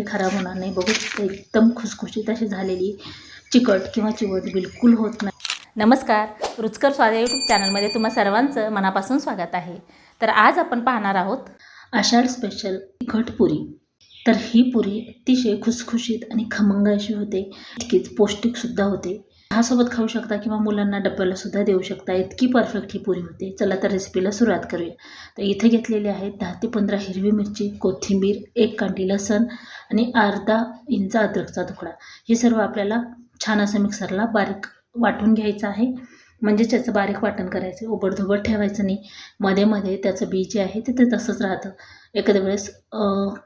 तरी खराब होणार नाही. बघू शकता एकदम खुसखुशीत अशी झालेली चिकट किंवा चिवट बिलकुल होत नाही. नमस्कार. रुचकर स्वाद यूट्यूब चॅनलमध्ये तुम्हा सर्वांचं मनापासून स्वागत आहे. तर आज आपण पाहणार आहोत आषाढ स्पेशल तिखट पुरी. तर ही पुरी अतिशय खुसखुशीत आणि खमंग अशी होते. तितकीच पौष्टिकसुद्धा होते. चहासोबत खाऊ शकता किंवा मुलांना डब्याला सुद्धा देऊ शकता. इतकी परफेक्ट ही पुरी होते. चला तर रेसिपीला सुरुवात करूया. तर इथे घेतलेले आहेत दहा ते पंधरा हिरवी मिरची कोथिंबीर एक कांडी लसण आणि अर्धा इंच अद्रकचा तुकडा. हे सर्व आपल्याला छान असं मिक्सरला बारीक वाटून घ्यायचं आहे. म्हणजे त्याचं बारीक वाटण करायचं ओबडधोबड ठेवायचं नाही. मध्ये मध्ये त्याचं बी जे आहे ते ते तसंच राहतं. एखाद्या वेळेस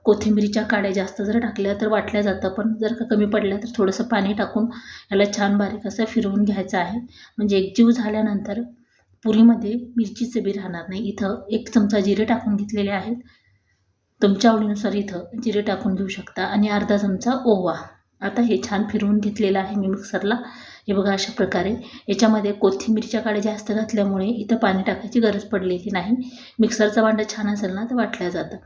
कोथिंबीरीच्या काड्या जास्त जर टाकल्या तर वाटल्या जातं पण जर का कमी पडल्या तर थोडंसं पाणी टाकून याला छान बारीक असं फिरवून घ्यायचं आहे. म्हणजे एकजीव झाल्यानंतर पुरीमध्ये मिरचीचं बी राहणार नाही. इथं एक चमचा जिरे टाकून घेतलेले आहेत. तुमच्या आवडीनुसार इथं जिरे टाकून घेऊ शकता. आणि अर्धा चमचा ओवा. आता हे छान फिरवून घेतलेलं आहे मी मिक्सरला. हे बघा अशा प्रकारे. याच्यामध्ये कोथिंबीरच्या काड्या जास्त घातल्यामुळे इथं पाणी टाकायची गरज पडलेली नाही. मिक्सरचं भांडं छान असेल ना तर वाटलं जातं.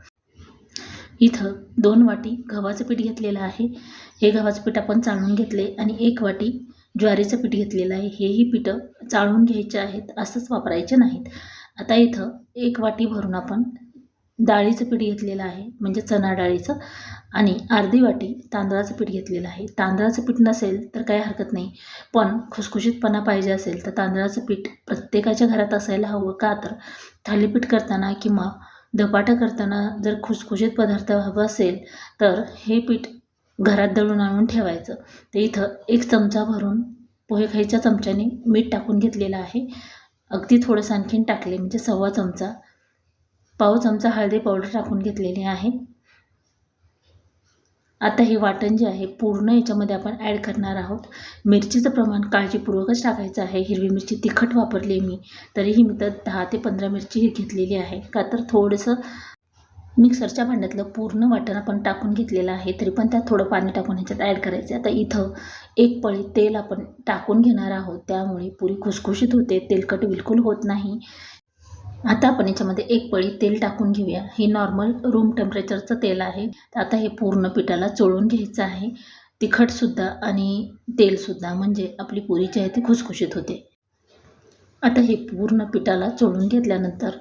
इथं दोन वाटी गव्हाचं पीठ घेतलेलं आहे. हे गव्हाचं पीठ आपण चाळून घेतले आणि एक वाटी ज्वारीचं पीठ घेतलेलं आहे. हेही पीठं चाळून घ्यायचे आहेत असंच वापरायचे नाहीत. आता इथं एक वाटी भरून आपण डाळीचं पीठ घेतलेलं आहे म्हणजे चणा डाळीचं. आणि अर्धी वाटी तांदळाचं पीठ घेतलेलं आहे. तांदळाचं पीठ नसेल तर काही हरकत नाही. पण खुसखुशीतपणा पाहिजे असेल तर तांदळाचं पीठ प्रत्येकाच्या घरात असायला हवं का तर? थालीपीठ करताना किंवा धपाटा करताना जर खुसखुशीत पदार्थ हवं असेल तर हे पीठ घरात दळून आणून ठेवायचं. ते इथं एक चमचा भरून पोहे खायच्या चमच्याने मीठ टाकून घेतलेलं आहे. अगदी थोडंसं आणखीन टाकले म्हणजे सव्वा चमचा. पाव चमचा हळदी पावडर टाकून घेतलेली आहे. आता हे वाटण जे आहे पूर्ण याच्यामध्ये आपण ॲड करणार आहोत. मिरचीचं प्रमाण काळजीपूर्वकच टाकायचं आहे. हिरवी मिरची तिखट वापरली मी तरीही मी तर दहा ते पंधरा मिरची घेतलेली आहे. का तर थोडंसं मिक्सरच्या भांड्यातलं पूर्ण वाटण आपण टाकून घेतलेलं आहे तरी पण त्यात थोडं पाणी टाकून ह्याच्यात ॲड करायचं आता इथं एक पळी तेल आपण टाकून घेणार आहोत. त्यामुळे पुरी खुसखुशीत होते तेलकट बिलकुल होत नाही. आता आपण याच्यामध्ये एक पळी तेल टाकून घेऊया. हे नॉर्मल रूम टेम्परेचरचं तेल आहे. तर आता हे पूर्ण पिठाला चोळून घ्यायचं आहे. तिखटसुद्धा आणि तेलसुद्धा म्हणजे आपली पुरी जी आहे ती खुसखुशीत होते. आता हे पूर्ण पिठाला चोळून घेतल्यानंतर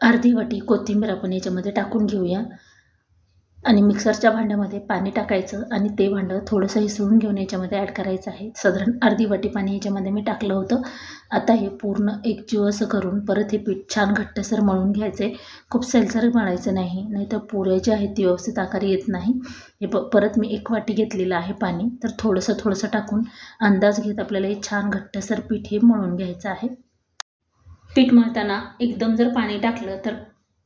अर्धी वाटी कोथिंबीर आपण याच्यामध्ये टाकून घेऊया. आणि मिक्सरच्या भांड्यामध्ये पाणी टाकायचं आणि ते भांडं थोडंसं हिसळून घेऊन याच्यामध्ये ॲड करायचं आहे. साधारण अर्धी वाटी पाणी याच्यामध्ये मी टाकलं होतं. आता हे पूर्ण एकजीव असं करून परत हे पीठ छान घट्टसर मळून घ्यायचं आहे खूप सैलसर मळायचं नाही नाहीतर पुऱ्या ज्या आहेत ती व्यवस्थित आकार येत नाही. हे प परत मी एक वाटी घेतलेलं आहे पाणी. तर थोडंसं थोडंसं टाकून अंदाज घेत आपल्याला हे छान घट्टसर पीठ हे मळून घ्यायचं आहे. पीठ मळताना एकदम जर पाणी टाकलं तर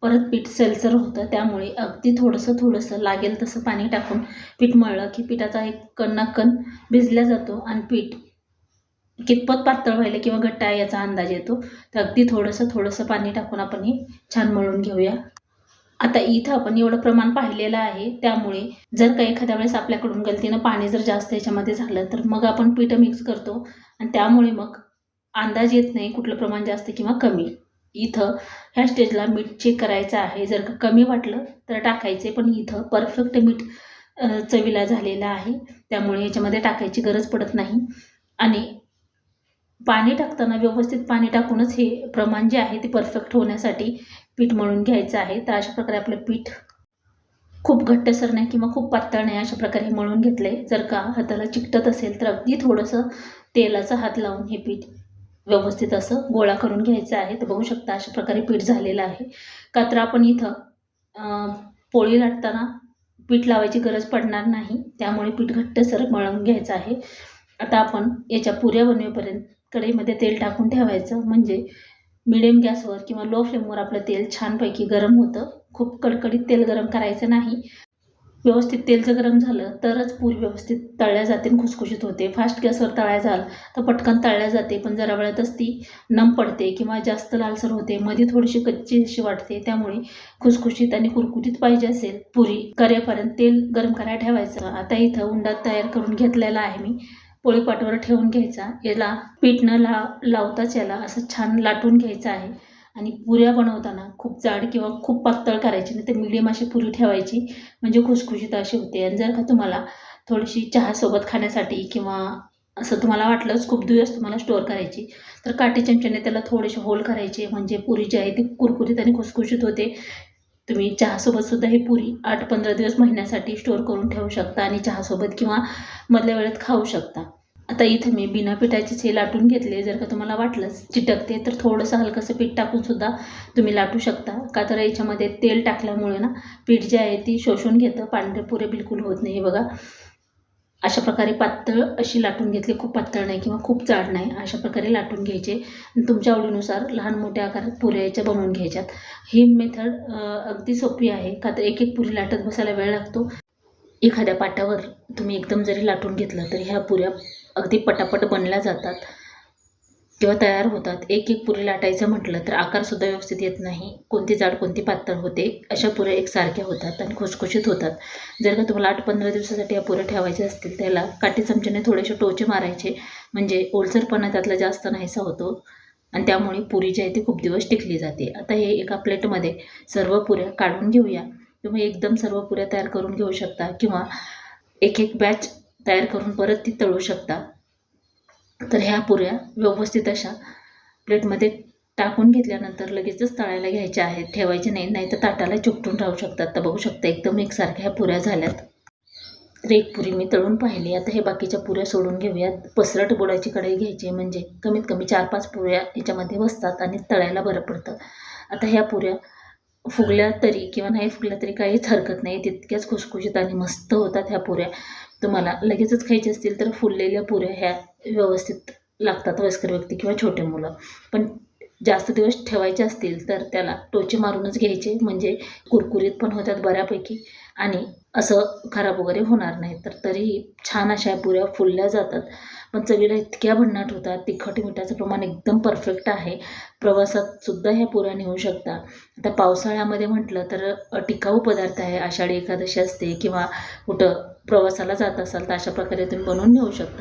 परत पीठ सलसर होतं त्यामुळे अगदी थोडंसं थोडंसं लागेल तसं पाणी टाकून पीठ मळलं की पिठाचा एक कण ना कण भिजला जातो आणि पीठ कितपत पातळ व्हायला किंवा घट्ट आहे याचा अंदाज येतो. तर अगदी थोडंसं थोडंसं पाणी टाकून आपण हे छान मळून घेऊया. आता इथं आपण एवढं प्रमाण पाहिलेलं आहे त्यामुळे जर का एखाद्या वेळेस आपल्याकडून गलतीनं पाणी जर जास्त याच्यामध्ये झालं तर मग आपण पीठ मिक्स करतो आणि त्यामुळे मग अंदाज येत नाही कुठलं प्रमाण जास्त किंवा कमी. इथं ह्या स्टेजला मीठ चेक करायचं आहे. जर का कमी वाटलं तर टाकायचे पण इथं परफेक्ट मीठ चवीला झालेलं आहे. त्यामुळे याच्यामध्ये टाकायची गरज पडत नाही. आणि पाणी टाकताना व्यवस्थित पाणी टाकूनच हे प्रमाण जे आहे ते परफेक्ट होण्यासाठी पीठ मळून घ्यायचं आहे. तर अशा प्रकारे आपलं पीठ खूप घट्टसर नाही किंवा खूप पातळ नाही अशा प्रकारे मळून घेतलं आहे जर का हाताला चिकटत असेल तर अगदी थोडंसं तेलाचा हात लावून हे पीठ व्यवस्थित असं गोळा करून घ्यायचं आहे. तर बघू शकता अशा प्रकारे पीठ झालेलं आहे. का तर आपण इथं पोळी लाटताना पीठ लावायची गरज पडणार नाही. त्यामुळे पीठ घट्टसर मळून घ्यायचं आहे. आता आपण याच्या पुऱ्या बनवेपर्यंत कढईमध्ये तेल टाकून ठेवायचं. म्हणजे मिडियम गॅसवर किंवा लो फ्लेमवर आपलं तेल छानपैकी गरम होतं. खूप कडकडीत तेल गरम करायचं नाही. व्यवस्थित तेल जर गरम झालं तरच पूरी व्यवस्थित तळल्या जाते आणि खुसखुशीत होते. फास्ट गॅसवर तळायला झालं तर पटकन तळल्या जाते पण जरा वेळातच ती नम पडते किंवा जास्त लालसर होते मध्ये थोडीशी कच्ची अशी वाटते त्यामुळे खुसखुशीत आणि कुरकुरीत पाहिजे असेल पुरी. करेपर्यंत तेल गरम करायला ठेवायचं. आता इथं उंडा तयार करून घेतलेला आहे मी. पोळीपाटवर ठेवून घ्यायचा. याला पीठ न ला लावताच याला असं छान लाटून घ्यायचं आहे. आणि पुऱ्या बनवताना खूप जाड किंवा खूप पातळ करायची नाही तर मिडियम अशी पुरी ठेवायची. म्हणजे खुसखुशीत अशी होते. आणि जर का तुम्हाला थोडीशी चहासोबत खाण्यासाठी किंवा असं तुम्हाला वाटलंच खूप दिवस तुम्हाला स्टोअर करायची तर काटे चमच्याने त्याला थोडेसे होल करायचे. म्हणजे पुरी जी आहे ती कुरकुरीत आणि खुसखुशीत होते. तुम्ही चहासोबतसुद्धा ही पुरी आठ पंधरा दिवस महिन्यासाठी स्टोअर करून ठेवू शकता आणि चहासोबत किंवा मधल्या वेळेत खाऊ शकता. आता इथं मी बिना पिठाचेच हे लाटून घेतले. जर का तुम्हाला वाटलंच चिटकते तर थोडंसं हलकंसं पीठ टाकून सुद्धा तुम्ही लाटू शकता. का तर याच्यामध्ये तेल टाकल्यामुळे ना पीठ जे आहे ती शोषून घेतं. पांढरे पुरे बिलकुल होत नाही. हे बघा. अशा प्रकारे पातळ अशी लाटून घेतली. खूप पातळ नाही किंवा खूप जाड नाही. अशा प्रकारे लाटून घ्यायचे. तुमच्या आवडीनुसार लहान मोठ्या आकारात पुऱ्या याच्या बनवून घ्यायच्यात. ही मेथड अगदी सोपी आहे. का तर एक एक पुरी लाटत बसायला वेळ लागतो. एखाद्या पाटावर तुम्ही एकदम जरी लाटून घेतलं तर ह्या पुऱ्या अगदी पटापट बनल्या जातात. किंवा तयार होतात. एक एक पुरी लाटायचं म्हटलं तर आकारसुद्धा व्यवस्थित येत नाही. कोणती जाड कोणती पातळ होते अशा पुऱ्या एकसारख्या होतात आणि खुसखुशीत होतात. जर का तुम्हाला आठ पंधरा दिवसासाठी या पुऱ्या ठेवायच्या असतील त्याला काठी चमच्याने थोडेसे टोचे मारायचे. म्हणजे ओलसरपणा त्यातला जास्त नाहीसा होतो. आणि त्यामुळे पुरी जी आहे ती खूप दिवस टिकली जाते. आता हे एका प्लेटमध्ये सर्व पुऱ्या काढून घेऊया. तुम्ही एकदम सर्व पुऱ्या तयार करून घेऊ शकता. किंवा एक एक बॅच तयार करून परत ती तळू शकता. तर ह्या पुऱ्या व्यवस्थित अशा प्लेटमध्ये टाकून घेतल्यानंतर लगेचच तळायला घ्यायच्या आहेत. ठेवायचे नाही नाही तर ताटाला चिकटून राहू शकतात. तर बघू शकता एकदम एकसारख्या ह्या पुऱ्या झाल्यात. तर एक पुरी मी तळून पाहिली. आता हे बाकीच्या पुऱ्या सोडून घेऊयात. पसरट बुडाची कढई घ्यायची म्हणजे कमीत कमी चार पाच पुऱ्या याच्यामध्ये बसतात आणि तळायला बरं पडतं. आता ह्या पुऱ्या फुगल्या तरी किंवा नाही फुगल्या तरी काहीच हरकत नाही. तितक्याच खुसखुशीत आणि मस्त होतात ह्या पुऱ्या. तुम्हाला लगेचच खायचे असतील तर फुललेल्या पुऱ्या ह्या व्यवस्थित लागतात वयस्कर व्यक्ती किंवा छोटे मुलं. पण जास्त दिवस ठेवायचे असतील तर त्याला टोचे मारूनच घ्यायचे. म्हणजे कुरकुरीत पण होतात बऱ्यापैकी. आणि असं खराब वगैरे होणार नाही. तर तरीही छान अशा या पुऱ्या फुलल्या जातात. पण चवीला इतक्या भन्नाट होतात. तिखट मिठाचं प्रमाण एकदम परफेक्ट आहे. प्रवासात सुद्धा ह्या पुऱ्या नेऊ शकता. आता पावसाळ्यामध्ये म्हटलं तर टिकाऊ पदार्थ आहे. आषाढी एकादशी असते किंवा कुठं प्रवासाला जात असाल तर अशा प्रकारे तुम्ही बनवून नेऊ शकता.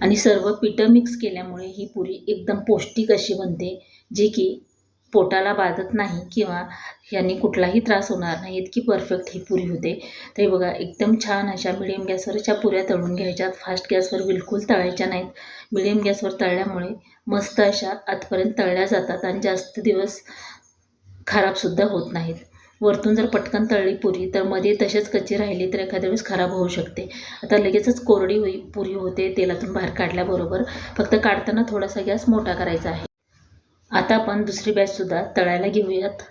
आणि सर्व पिठं मिक्स केल्यामुळे ही पुरी एकदम पौष्टिक अशी बनते जी की पोटाला बाधत नाही किंवा यांनी कुठलाही त्रास होणार नाही इतकी परफेक्ट ही पुरी होते. तर हे बघा एकदम छान अशा मिडियम गॅसवरच्या पुऱ्या तळून घ्यायच्यात. फास्ट गॅसवर बिलकुल तळायच्या नाहीत. मिडियम गॅसवर तळल्यामुळे मस्त अशा आतपर्यंत तळल्या जातात आणि जास्त दिवस खराबसुद्धा होत नाहीत. वरतून जर पटकन तळली पुरी तर मध्ये तसेच कच्ची राहिली तर एखाद्या वेळेस खराब होऊ शकते. आता लगेचच कोरडी होई पुरी होते तेलातून बाहेर काढल्याबरोबर फक्त काढताना थोडासा गॅस मोठा करायचा आहे. आता आपण दुसरी बॅचसुद्धा तळायला घेऊयात.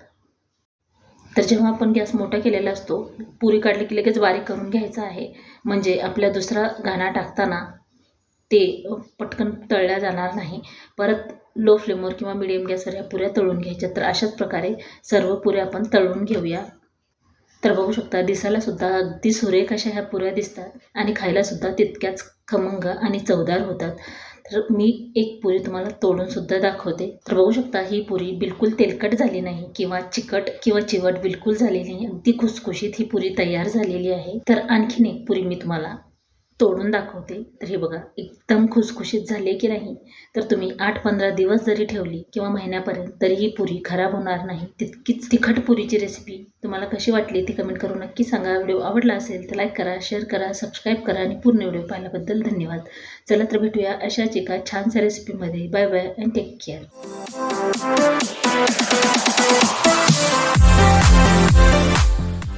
तर जेव्हा आपण गॅस मोठा केलेला असतो पुरी काढली की लगेच बारीक करून घ्यायचा आहे. म्हणजे आपल्या दुसरा घाणा टाकताना ते पटकन तळल्या जाणार नाही. परत लो फ्लेमवर किंवा मिडियम गॅसवर ह्या पुऱ्या तळून घ्यायच्या. तर अशाच प्रकारे सर्व पुऱ्या आपण तळून घेऊया. तर बघू शकता दिसायलासुद्धा अगदी सुरेख अशा ह्या पुऱ्या दिसतात आणि खायलासुद्धा तितक्याच खमंग आणि चवदार होतात. तर मी एक पुरी तुम्हाला तोडूनसुद्धा दाखवते. तर बघू शकता ही पुरी बिलकुल तेलकट झाली नाही किंवा चिकट किंवा चिवट बिलकुल झालेली नाही. अगदी खुसखुशीत ही पुरी तयार झालेली आहे. तर आणखीन एक पुरी मी तुम्हाला तोडून दाखवते. तर हे बघा एकदम खुसखुशीत झाले की नाही? तर तुम्ही आठ पंधरा दिवस जरी ठेवली किंवा महिन्यापर्यंत तरी ही पुरी खराब होणार नाही. तितकीच तिखट पुरीची रेसिपी तुम्हाला कशी वाटली ती कमेंट करून नक्की सांगा. व्हिडिओ आवडला असेल तर लाईक करा शेअर करा सबस्क्राईब करा आणि पूर्ण व्हिडिओ पाहिल्याबद्दल धन्यवाद. चला तर भेटूया अशाच एका छानशा रेसिपीमध्ये bye bye and take care